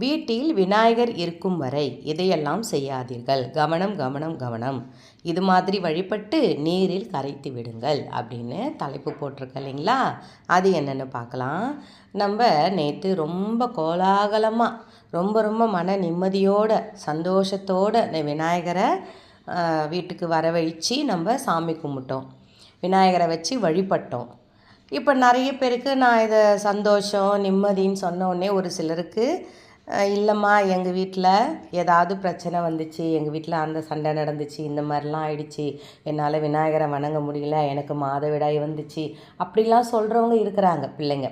வீட்டில் விநாயகர் இருக்கும் வரை இதையெல்லாம் செய்யாதீர்கள். கவனம் கவனம் கவனம். இது மாதிரி வழிபட்டு நீரில் கரைத்து விடுங்கள் அப்படின்னு தலைப்பு போட்டிருக்க இல்லைங்களா? அது என்னென்னு பார்க்கலாம். நம்ம நேற்று ரொம்ப கோலாகலமாக ரொம்ப ரொம்ப மன நிம்மதியோட சந்தோஷத்தோடு இந்த விநாயகரை வீட்டுக்கு வரவழித்து நம்ம சாமி கும்பிட்டோம். விநாயகரை வச்சு வழிபட்டோம். இப்போ நிறைய பேருக்கு நான் இதை சந்தோஷம் நிம்மதின்னு சொன்ன உடனே ஒரு சிலருக்கு இல்லைம்மா எங்கள் வீட்டில் ஏதாவது பிரச்சனை வந்துச்சு எங்கள் வீட்டில் அந்த சண்டை நடந்துச்சு இந்த மாதிரிலாம் ஆயிடுச்சு என்னால் விநாயகரை வணங்க முடியல எனக்கு மாதவிடாய் வந்துச்சு அப்படிலாம் சொல்கிறவங்க இருக்கிறாங்க பிள்ளைங்க.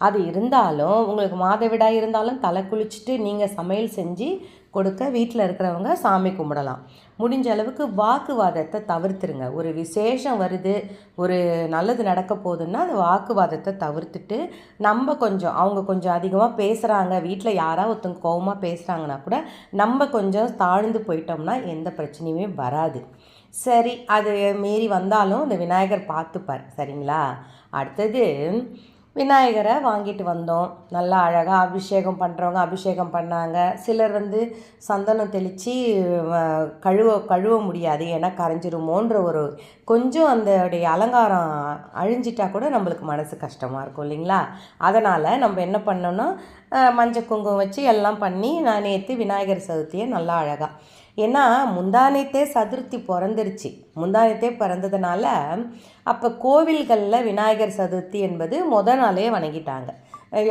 அது இருந்தாலும் உங்களுக்கு மாதவிடாய் இருந்தாலும் தலை குளிச்சுட்டு நீங்கள் சமையல் செஞ்சு கொடுக்க வீட்டில் இருக்கிறவங்க சாமி கும்பிடலாம். முடிஞ்ச அளவுக்கு வாக்குவாதத்தை தவிர்த்துருங்க. ஒரு விசேஷம் வருது ஒரு நல்லது நடக்க போகுதுன்னா அந்த வாக்குவாதத்தை தவிர்த்துட்டு நம்ம கொஞ்சம் அவங்க கொஞ்சம் அதிகமாக பேசுகிறாங்க வீட்டில் யாராவது ஒருத்தவங்க கோவமாக பேசுகிறாங்கன்னா கூட நம்ம கொஞ்சம் தாழ்ந்து போயிட்டோம்னா எந்த பிரச்சனையுமே வராது. சரி அது மீறி வந்தாலும் இந்த விநாயகர் பார்த்துப்பார். சரிங்களா? அடுத்தது விநாயகரை வாங்கிட்டு வந்தோம். நல்லா அழகாக அபிஷேகம் பண்ணுறவங்க அபிஷேகம் பண்ணாங்க. சிலர் வந்து சந்தனம் தெளித்து கழுவ கழுவ முடியாது. ஏன்னா கரைஞ்சிருமோன்ற ஒரு கொஞ்சம் அந்த அலங்காரம் அழிஞ்சிட்டா கூட நம்மளுக்கு மனசு கஷ்டமாக இருக்கும் இல்லைங்களா? அதனால் நம்ம என்ன பண்ணோன்னா மஞ்சள் குங்குமம் வச்சு எல்லாம் பண்ணி நான் நேற்று விநாயகர் சதுர்த்தியை நல்லா அழகாக ஏன்னா முந்தானத்தே சதுர்த்தி பிறந்துருச்சு. முந்தானத்தே பிறந்ததுனால அப்போ கோவில்களில் விநாயகர் சதுர்த்தி என்பது முத நாளே வணங்கிட்டாங்க.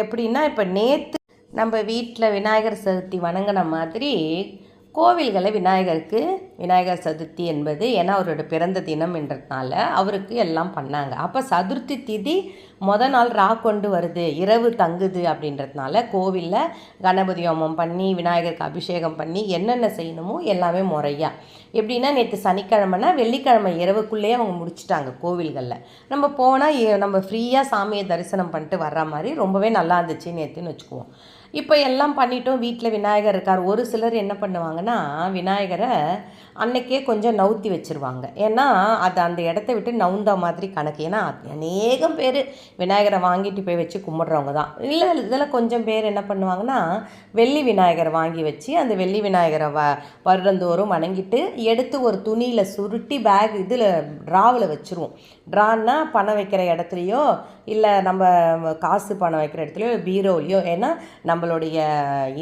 எப்படின்னா இப்போ நேற்று நம்ம வீட்டில் விநாயகர் சதுர்த்தி வணங்கின மாதிரி கோவில்களை விநாயகருக்கு விநாயகர் சதுர்த்தி என்பது ஏன்னா அவரோட பிறந்த தினம் என்றதுனால அவருக்கு எல்லாம் பண்ணாங்க. அப்போ சதுர்த்தி திதி முத நாள் ரா கொண்டு வருது இரவு தங்குது அப்படின்றதுனால கோவிலில் கணபதி ஹோமம் பண்ணி விநாயகருக்கு அபிஷேகம் பண்ணி என்னென்ன செய்யணுமோ எல்லாமே முறையாக எப்படின்னா நேற்று சனிக்கிழமைனா வெள்ளிக்கிழமை இரவுக்குள்ளேயே அவங்க முடிச்சிட்டாங்க கோவில்களில். நம்ம போனால் நம்ம ஃப்ரீயாக சாமியை தரிசனம் பண்ணிட்டு வர்ற மாதிரி ரொம்பவே நல்லா இருந்துச்சு நேற்றுன்னு வச்சுக்குவோம். இப்போ எல்லாம் பண்ணிட்டோம் வீட்டில் விநாயகர் இருக்கார். ஒரு சிலர் என்ன பண்ணுவாங்கன்னா விநாயகரை அன்னைக்கே கொஞ்சம் நவுத்தி வச்சிருவாங்க. ஏன்னா அது அந்த இடத்த விட்டு நவுந்த மாதிரி கணக்கு. ஏன்னா அநேகம் பேர் விநாயகரை வாங்கிட்டு போய் வச்சு கும்பிட்றவங்க தான். இல்லை இதில் கொஞ்சம் பேர் என்ன பண்ணுவாங்கன்னா வெள்ளி விநாயகர் வாங்கி வச்சு அந்த வெள்ளி விநாயகரை வ வருடந்தோறும் வணங்கிட்டு எடுத்து ஒரு துணியில் சுருட்டி பேக் இதில் ட்ராவில் வச்சுருவோம். ட்ரான்னா பணம் வைக்கிற இடத்துலையோ இல்லை நம்ம காசு பணம் வைக்கிற இடத்துலையோ பீரோலையோ ஏன்னா நம்மளுடைய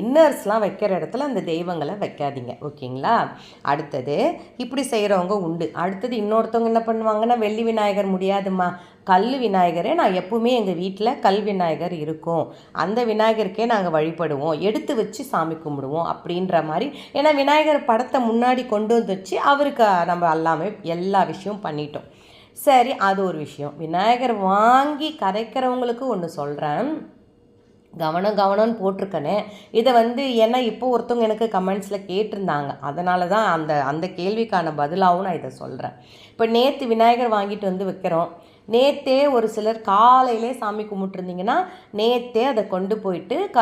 இன்னர்ஸ்லாம் வைக்கிற இடத்துல அந்த தெய்வங்களை வைக்காதீங்க. ஓகேங்களா? அடுத்தது இப்படி செய்கிறவங்க உண்டு. அடுத்தது இன்னொருத்தவங்க என்ன பண்ணுவாங்கன்னா வெள்ளி விநாயகர் முடியாதும்மா. கல் விநாயகரே நான் எப்பவுமே எங்கள் வீட்டில் கல் விநாயகர் இருக்கும். அந்த விநாயகருக்கே நாங்கள் வழிபடுவோம். எடுத்து வச்சு சாமி கும்பிடுவோம் அப்படின்ற மாதிரி. ஏன்னா விநாயகர் படத்தை முன்னாடி கொண்டு வந்து வச்சு அவருக்கு நம்ம எல்லாமே எல்லா விஷயம் பண்ணிட்டோம். சரி அது ஒரு விஷயம். விநாயகர் வாங்கி கரைக்கிறவங்களுக்கு ஒன்று சொல்கிறேன் கவனம் கவனம்னு போட்டிருக்கனே. இதை வந்து ஏன்னா இப்போ ஒருத்தவங்க எனக்கு கமெண்ட்ஸில் கேட்டிருந்தாங்க. அதனால தான் அந்த அந்த கேள்விக்கான பதிலாகவும் நான் இதை சொல்கிறேன் இப்போ நேற்று விநாயகர் வாங்கிட்டு வந்து வைக்கிறோம். நேத்தே ஒரு சிலர் காலையிலே சாமி கும்பிட்டுருந்தீங்கன்னா நேத்தே அதை கொண்டு போயிட்டு க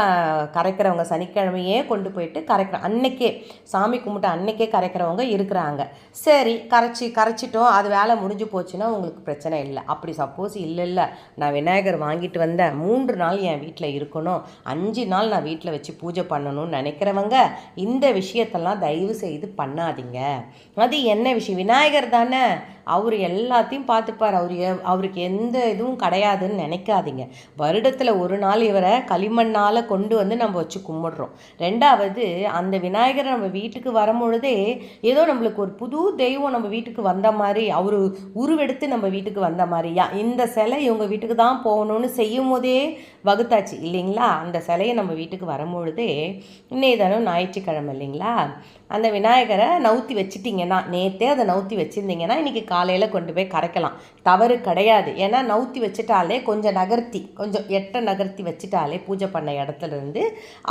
கரைக்கிறவங்க சனிக்கிழமையே கொண்டு போயிட்டு கரைக்கிற அன்னைக்கே சாமி கும்பிட்டு அன்னைக்கே கரைக்கிறவங்க இருக்கிறாங்க. சரி கரைச்சி கரைச்சிட்டோம் அது வேலை முடிஞ்சு போச்சுன்னா உங்களுக்கு பிரச்சனை இல்லை. அப்படி சப்போஸ் இல்லை இல்லை. நான் விநாயகர் வாங்கிட்டு வந்தேன். மூன்று நாள் என் வீட்டில் இருக்கணும். அஞ்சு நாள் நான் வீட்டில் வச்சு பூஜை பண்ணணும்னு நினைக்கிறவங்க இந்த விஷயத்தெல்லாம் தயவு செய்து பண்ணாதீங்க. அது என்ன விஷயம்? விநாயகர் தானே. அவர் எல்லாத்தையும் பார்த்துப்பார். அவர் எ- அவருக்கு எந்த இதுவும் கிடையாதுன்னு நினைக்காதீங்க. வருடத்தில் ஒரு நாள் இவரை களிமண்ணால் கொண்டு வந்து நம்ம வச்சு கும்பிடுறோம். ரெண்டாவது அந்த விநாயகரை நம்ம வீட்டுக்கு வரும்பொழுதே ஏதோ நம்மளுக்கு ஒரு புது தெய்வம் நம்ம வீட்டுக்கு வந்த மாதிரி அவர் உருவெடுத்து நம்ம வீட்டுக்கு வந்த மாதிரியா இந்த சிலை இவங்க வீட்டுக்கு தான் போகணும்னு செய்யும் போதே வகுத்தாச்சு இல்லைங்களா? அந்த சிலையை நம்ம வீட்டுக்கு வரும்பொழுதே இன்னைய தினம் ஞாயிற்றுக்கிழமை இல்லைங்களா? அந்த விநாயகரை நவுத்தி வச்சிட்டிங்கன்னா நேற்றே அதை நவுத்தி வச்சுருந்தீங்கன்னா இன்றைக்கி காலையில் கொண்டு போய் கரைக்கலாம். தவறு கிடையாது. ஏன்னா நவுத்தி வச்சுட்டாலே கொஞ்சம் நகர்த்தி கொஞ்சம் எட்டை நகர்த்தி வச்சுட்டாலே பூஜை பண்ண இடத்துலேருந்து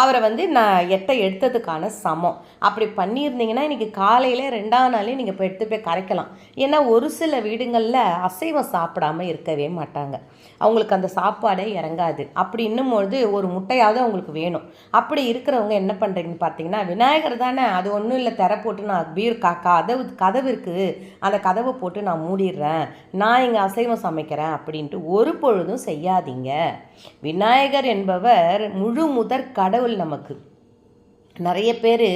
அவரை வந்து நான் எட்டை எடுத்ததுக்கான சமம். அப்படி பண்ணியிருந்தீங்கன்னா இன்றைக்கி காலையில் ரெண்டாம் நாளே நீங்கள் இப்போ எடுத்து போய் கரைக்கலாம். ஏன்னா ஒரு சில வீடுங்களில் அசைவம் சாப்பிடாம இருக்கவே மாட்டாங்க. அவங்களுக்கு அந்த சாப்பாடே இறங்காது. அப்படி இன்னும்பொழுது ஒரு முட்டையாவது அவங்களுக்கு வேணும். அப்படி இருக்கிறவங்க என்ன பண்ணுறீங்கன்னு பார்த்தீங்கன்னா விநாயகர் தானே அது ஒன்று ஒன்றும் இல்லை திற போட்டு நான் பீர் க கதவு கதவு இருக்குது அந்த கதவை போட்டு நான் மூடிடுறேன். நான் இங்கே அசைவம் சமைக்கிறேன் அப்படின்ட்டு ஒரு பொழுதும் செய்யாதீங்க. விநாயகர் என்பவர் முழு முதற் கடவுள் நமக்கு. நிறைய பேர்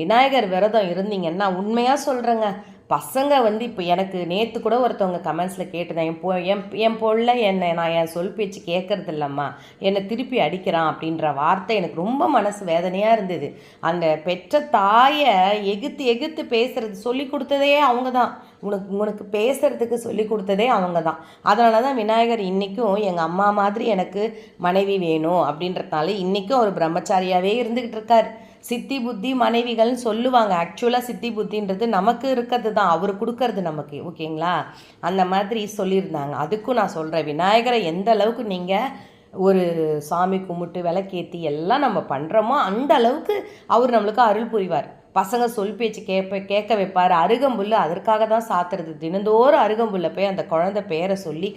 விநாயகர் விரதம் இருந்தீங்கன்னா உண்மையாக சொல்கிறேங்க பசங்க வந்து இப்போ எனக்கு நேற்று கூட ஒருத்தவங்க கமெண்ட்ஸில் கேட்டுதான் என் பொ என் என் பொருளை என்னை நான் என் சொல் பேச்சு கேட்கறது இல்லைம்மா என்னை திருப்பி அடிக்கிறான் அப்படின்ற வார்த்தை எனக்கு ரொம்ப மனசு வேதனையாக இருந்தது. அந்த பெற்ற தாயை எகுத்து எகுத்து பேசுறது சொல்லி கொடுத்ததே அவங்க தான். உனக்கு உனக்கு பேசுறதுக்கு சொல்லி கொடுத்ததே அவங்க தான். அதனால தான் விநாயகர் இன்றைக்கும் எங்கள் அம்மா மாதிரி எனக்கு மனைவி வேணும் அப்படின்றதுனால இன்றைக்கும் அவர் பிரம்மச்சாரியாகவே இருந்துக்கிட்டு இருக்கார். சித்தி புத்தி மனைவிகள்னு சொல்லுவாங்க. ஆக்சுவலாக சித்தி புத்தின்றது நமக்கு இருக்கிறது தான். அவர் கொடுக்கறது நமக்கு. ஓகேங்களா? அந்த மாதிரி சொல்லியிருந்தாங்க. அதுக்கும் நான் சொல்கிறேன் விநாயகரை எந்த அளவுக்கு நீங்கள் ஒரு சாமி கும்பிட்டு விளக்கேற்றி எல்லாம் நம்ம பண்ணுறோமோ அந்த அளவுக்கு அவர் நம்மளுக்கு அருள் புரிவார். பசங்க சொல் பேச்சு கேட்ப கேட்க வைப்பார். அருகம்புல் அதற்காக தான் சாத்துறது. தினந்தோறும் அருகம்புல்ல போய் அந்த குழந்தை பேரை சொல்லி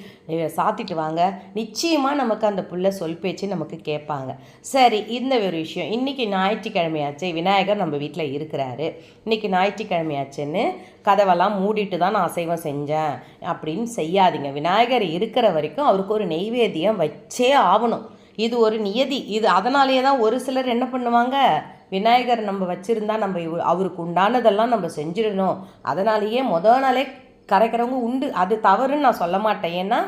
சாத்திட்டு வாங்க. நிச்சயமாக நமக்கு அந்த புள்ள சொல் பேச்சு நமக்கு கேட்பாங்க. சரி இந்த ஒரு விஷயம். இன்றைக்கி ஞாயிற்றுக்கிழமையாச்சு விநாயகர் நம்ம வீட்டில் இருக்கிறாரு. இன்றைக்கி ஞாயிற்றுக்கிழமையாச்சுன்னு கதவெல்லாம் மூடிட்டு தான் நான் அசைவம் செஞ்சேன். அப்படின்னு செய்யாதீங்க. விநாயகர் இருக்கிற வரைக்கும் அவருக்கு ஒரு நெய்வேத்தியம் வச்சே ஆகணும். இது ஒரு நியதி. இது அதனாலேயே தான் ஒரு சிலர் என்ன பண்ணுவாங்க? விநாயகர் நம்ம வச்சுருந்தா நம்ம அவருக்கு உண்டானதெல்லாம் நம்ம செஞ்சிடணும். அதனாலேயே முத நாளே கரைக்கிறவங்க உண்டு. அது தவறுன்னு நான் சொல்ல மாட்டேன். ஏன்னா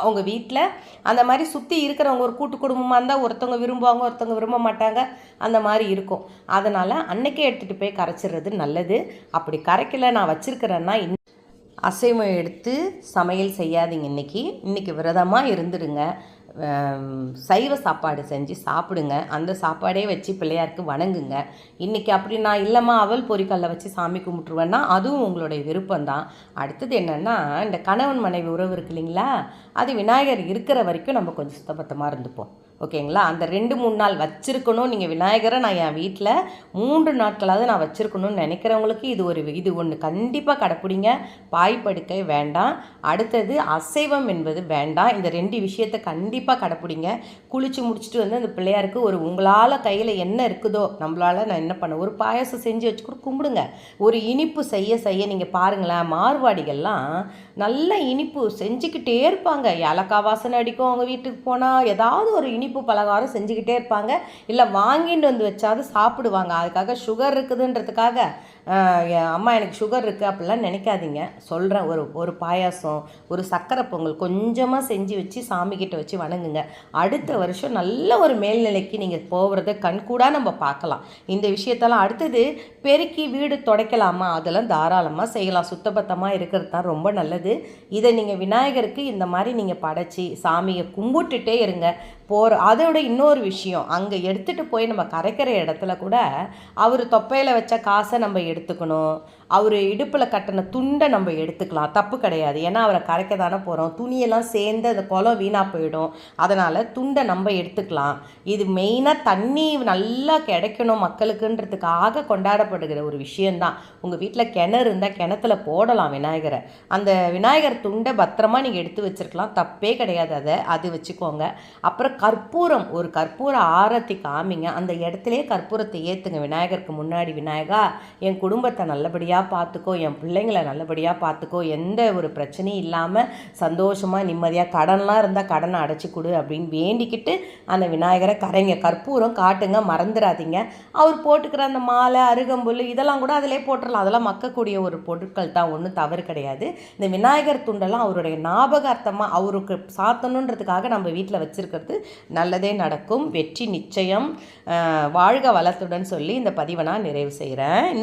அவங்க வீட்டில் அந்த மாதிரி சுற்றி இருக்கிறவங்க ஒரு கூட்டு குடும்பமாக இருந்தால் ஒருத்தவங்க விரும்புவாங்க ஒருத்தவங்க விரும்ப மாட்டாங்க. அந்த மாதிரி இருக்கும். அதனால் அன்னைக்கே எடுத்துகிட்டு போய் கரைச்சிடுறது நல்லது. அப்படி கரைக்கல நான் வச்சுருக்கிறேன்னா அசைவம் எடுத்து சமையல் செய்யாதீங்க இன்றைக்கி இன்றைக்கி விரதமாக இருந்துடுங்க. சைவ சாப்பாடு செஞ்சு சாப்பிடுங்க. அந்த சாப்பாடே வச்சு பிள்ளையாருக்கு வணங்குங்க. இன்றைக்கி அப்படி நான் இல்லைம்மா அவல் பொறிக்கல்ல வச்சு சாமி கும்பிட்ருவேன்னா அதுவும் உங்களுடைய விருப்பம்தான். அடுத்தது என்னென்னா இந்த கணவன் மனைவி உறவு இருக்கு இல்லைங்களா? அது விநாயகர் இருக்கிற வரைக்கும் நம்ம கொஞ்சம் சுத்தபத்தமாக இருந்துப்போம். ஓகேங்களா? அந்த ரெண்டு மூணு நாள் வச்சுருக்கணும். நீங்கள் விநாயகரை நான் என் வீட்டில் மூன்று நாட்களாவது நான் வச்சுருக்கணும்னு நினைக்கிறவங்களுக்கு இது ஒரு இது ஒன்று கண்டிப்பாக கடைப்பிடிங்க. பாய் படுக்கை வேண்டாம். அடுத்தது அசைவம் என்பது வேண்டாம். இந்த ரெண்டு விஷயத்தை கண்டிப்பாக கண்டிப்பாக கடைப்பிடிங்க. குளித்து முடிச்சுட்டு வந்து அந்த பிள்ளையாருக்கு ஒரு உங்களால் கையில் என்ன இருக்குதோ நம்மளால் நான் என்ன பண்ண ஒரு பாயசம் செஞ்சு வச்சு கூட கும்பிடுங்க. ஒரு இனிப்பு செய்ய செய்ய நீங்கள் பாருங்களேன் மார்வாடிகள்லாம் நல்ல இனிப்பு செஞ்சுக்கிட்டே இருப்பாங்க. ஏலக்காய் வாசனை அடிக்கும் அவங்க வீட்டுக்கு போனால் ஏதாவது ஒரு இனிப்பு பலகாரம் செஞ்சுக்கிட்டே இருப்பாங்க. இல்லை வாங்கிட்டு வந்து வச்சாவது சாப்பிடுவாங்க. அதுக்காக சுகர் இருக்குதுன்றதுக்காக அம்மா எனக்கு சுகர் இருக்குது அப்படிலாம் நினைக்காதீங்க. சொல்கிறேன் ஒரு ஒரு பாயாசம் ஒரு சக்கரை பொங்கல் கொஞ்சமாக செஞ்சு வச்சு சாமிக்கிட்ட வச்சு வணங்குங்க. அடுத்த வருஷம் நல்ல ஒரு மேல்நிலைக்கு நீங்கள் போகிறத கண்கூடாக நம்ம பார்க்கலாம். இந்த விஷயத்தெல்லாம் அடுத்தது பெருக்கி வீடு துடைக்கலாமா? அதெல்லாம் தாராளமாக செய்யலாம். சுத்தபத்தமாக இருக்கிறது தான் ரொம்ப நல்லது. இதை நீங்கள் விநாயகருக்கு இந்த மாதிரி நீங்கள் படைச்சி சாமியை கும்பிட்டுட்டே இருங்க. போகிற அதோட இன்னொரு விஷயம் அங்கே எடுத்துகிட்டு போய் நம்ம கரைக்கிற இடத்துல கூட அவர் தொப்பையில் வச்ச காசை நம்ம எடுத்துக்கணும். அவர் இடுப்பில் கட்டின துண்டை நம்ம எடுத்துக்கலாம். தப்பு கிடையாது. ஏன்னா அவரை கரைக்க தானே போகிறோம் துணியெல்லாம் சேர்ந்து அந்த குளம் வீணாக போயிடும். அதனால் துண்டை நம்ம எடுத்துக்கலாம். இது மெயினாக தண்ணி நல்லா கிடைக்கணும் மக்களுக்குன்றதுக்காக கொண்டாடப்படுகிற ஒரு விஷயந்தான் உங்கள் வீட்டில் கிணறு இருந்தால் கிணத்துல போடலாம் விநாயகரை. அந்த விநாயகர் துண்டை பத்திரமா நீங்கள் எடுத்து வச்சுருக்கலாம். தப்பே கிடையாது அதை. அது வச்சுக்கோங்க. அப்புறம் கற்பூரம். ஒரு கற்பூர ஆரத்தி காமிங்க. அந்த இடத்துலையே கற்பூரத்தை ஏற்றுங்க விநாயகருக்கு முன்னாடி விநாயகா என் குடும்பத்தை நல்லபடியாக நல்லபடியாக பார்த்துக்கோ என் பிள்ளைங்களை நல்லபடியாக பார்த்துக்கோ எந்த ஒரு பிரச்சனையும் இல்லாமல் சந்தோஷமாக நிம்மதியாக கடன்லாம் இருந்தால் கடனை அடைச்சி கொடு அப்படின்னு வேண்டிக்கிட்டு அந்த விநாயகரை கரைங்க. கற்பூரம் காட்டுங்க மறந்துடாதீங்க அவர் போட்டுக்கிற அந்த மாலை அருகம்புல் இதெல்லாம் கூட அதிலே போட்டுடலாம் அதெல்லாம் மக்கக்கூடிய ஒரு பொருட்கள் தான் ஒன்றும் தவறு கிடையாது. இந்த விநாயகர் துண்டெல்லாம் அவருடைய ஞாபகார்த்தமாக அவருக்கு சாத்தணுன்றதுக்காக நம்ம வீட்டில் வச்சுருக்கிறது நல்லதே நடக்கும். வெற்றி நிச்சயம். வாழ்க வளத்துடன் சொல்லி இந்த பதிவை நான் நிறைவு செய்கிறேன்